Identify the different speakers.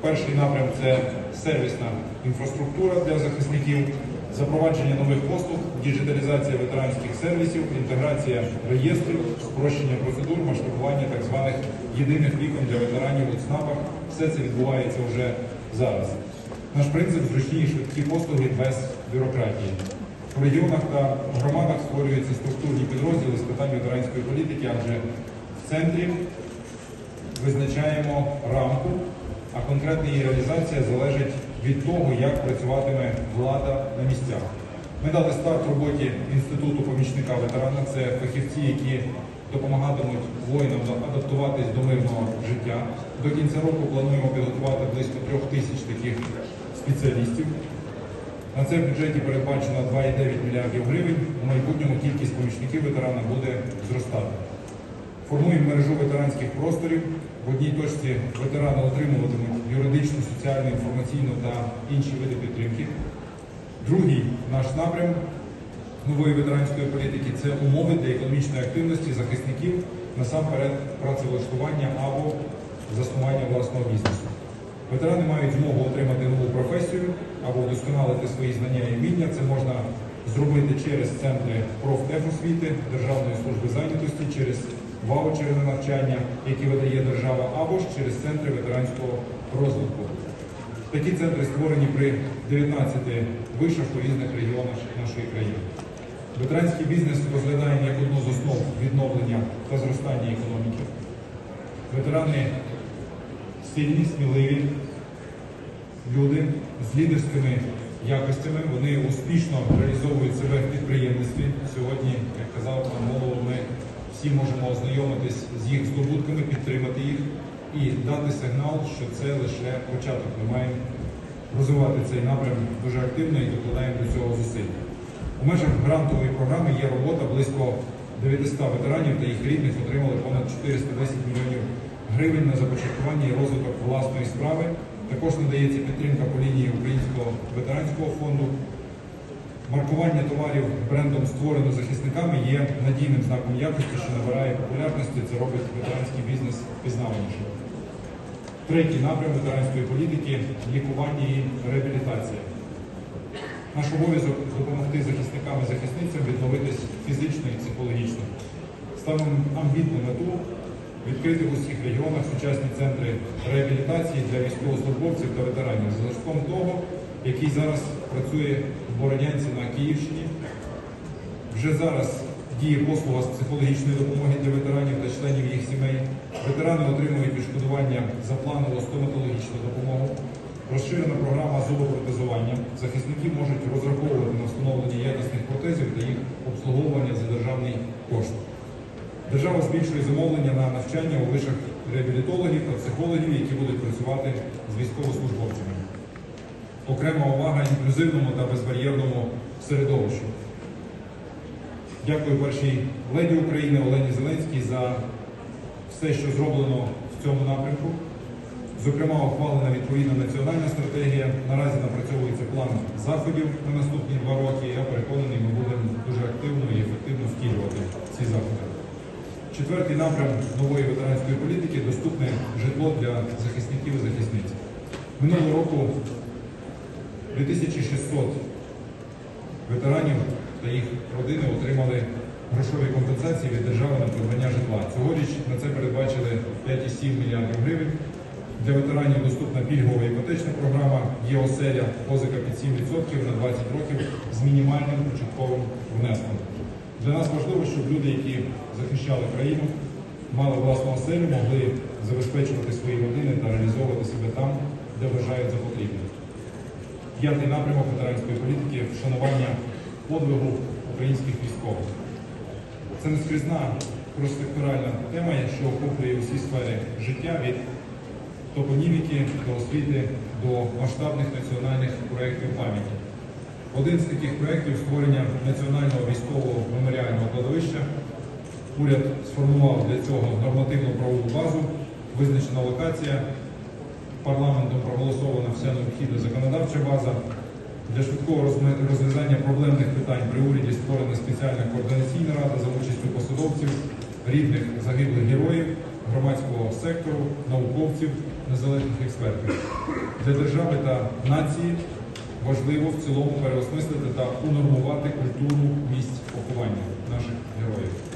Speaker 1: Перший напрям це сервісна інфраструктура для захисників, запровадження нових послуг, діджиталізація ветеранських сервісів, інтеграція реєстрів, спрощення процедур, масштабування так званих єдиних вікон для ветеранів у ЦНАПах. Все це відбувається вже зараз. Наш принцип зручні і швидкі послуги без бюрократії. У регіонах та громадах створюються структурні підрозділи з питань ветеранської політики, адже в центрі визначаємо рамку, а конкретна її реалізація залежить від того, як працюватиме влада на місцях. Ми дали старт роботі інституту помічника ветерана. Це фахівці, які допомагатимуть воїнам адаптуватись до мирного життя. До кінця року плануємо підготувати близько трьох тисяч таких спеціалістів. На це в бюджеті передбачено 2,9 мільярдів гривень. У майбутньому кількість помічників ветерана буде зростати. Формуємо мережу ветеранських просторів. В одній точці ветерани отримуватимуть юридичну, соціальну, інформаційну та інші види підтримки. Другий наш напрям нової ветеранської політики це умови для економічної активності захисників насамперед працевлаштування або заснування власного бізнесу. Ветерани мають змогу отримати нову професію або вдосконалити свої знання і вміння. Це можна зробити через центри профтехосвіти, Державної служби зайнятості, через ваучери на навчання, які видає держава, або ж через центри ветеранського розвитку. Такі центри створені при 19 вишах у різних регіонах нашої країни. Ветеранський бізнес розглядаємо як одну з основ відновлення та зростання економіки. Ветерани сильні, сміливі люди з лідерськими якостями. Вони успішно реалізовують себе в підприємництві. Сьогодні, як казав пан голову, ми всі можемо ознайомитись з їх здобутками, підтримати їх і дати сигнал, що це лише початок. Ми маємо розвивати цей напрям дуже активно і докладаємо до цього зусиль. У межах грантової програми є робота близько 900 ветеранів та їх рідних отримали понад 410 мільйонів гривень на започаткування і розвиток власної справи. Також надається підтримка по лінії Українського ветеранського фонду. Маркування товарів брендом створено захисниками є надійним знаком якості, що набирає популярності. Це робить ветеранський бізнес пізнаванішим. Третій напрям ветеранської політики лікування і реабілітація. Наш обов'язок допомогти захисникам і захисницям відновитись фізично і психологічно. Ставимо амбітну мету відкрити в усіх регіонах сучасні центри реабілітації для військовослужбовців та ветеранів за зразком того, який зараз працює в Бородянці на Київщині. Вже зараз діє послуга з психологічної допомоги для ветеранів та членів їх сімей. Ветерани отримують відшкодування за планову стоматологічну допомогу. Розширена програма зубопротезування. Захисники можуть розраховувати на встановлення якісних протезів та їх обслуговування за державний кошт. Держава збільшує замовлення на навчання у вишах реабілітологів та психологів, які будуть працювати з військовослужбовцями. Окрема увага інклюзивному та безбар'єрному середовищу. Дякую першій леді України Олені Зеленській за все, що зроблено в цьому напрямку. Зокрема, ухвалена відповідна національна стратегія. Наразі напрацьовується план заходів на наступні два роки. Я переконаний, ми будемо дуже активно і ефективно втілювати ці заходи. Четвертий напрям нової ветеранської політики доступне житло для захисників і захисниць. Минулого року 2600 ветеранів та їх родини отримали грошові компенсації від держави на придбання житла. Цьогоріч на це передбачили 5,7 мільярдів гривень. Для ветеранів доступна пільгова іпотечна програма є оселя позика під 7% на 20 років з мінімальним початковим внеском. Для нас важливо, щоб люди, які захищали країну, мали власну оселю, могли забезпечувати свої родини та реалізовувати себе там, де вважають за. П'ятий напрямок ветеранської політики вшанування подвигу українських військових. Це нескрізна проспекторальна тема, що охоплює усі сфери життя від топоніміки до освіти до масштабних національних проєктів пам'яті. Один з таких проєктів створення національного військового меморіального кладовища. Уряд сформував для цього нормативну правову базу, визначена локація, парламентом проголосована вся необхідна законодавча база. Для швидкого розв'язання проблемних питань при уряді створена спеціальна координаційна рада за участю посадовців, рідних загиблих героїв, громадського сектору, науковців, незалежних експертів. для держави та нації важливо в цілому переосмислити та унормувати культуру місць поховання наших героїв.